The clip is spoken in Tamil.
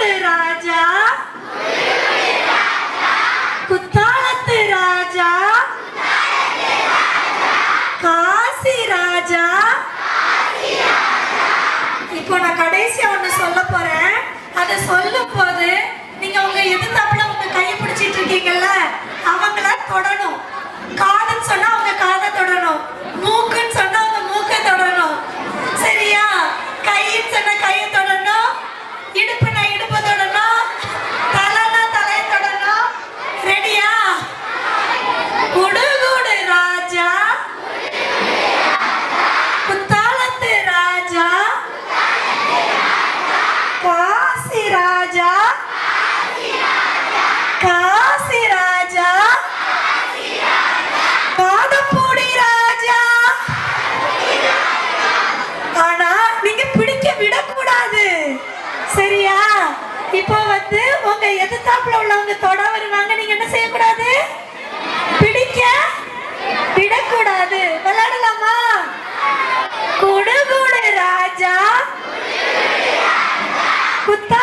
குடுகுடு ராஜா குத்தாலத்து ராஜா காசி ராஜா இப்போ நான் காசி ராஜா காசி ராஜா. காதப்பூடி ராஜா ஆனா நீங்க பிடிக்க விடக்கூடாது. சரியா? இப்போ வந்து உங்க எதிர்த்தாப்புல உள்ளவங்க தொட வருவாங்க escutar.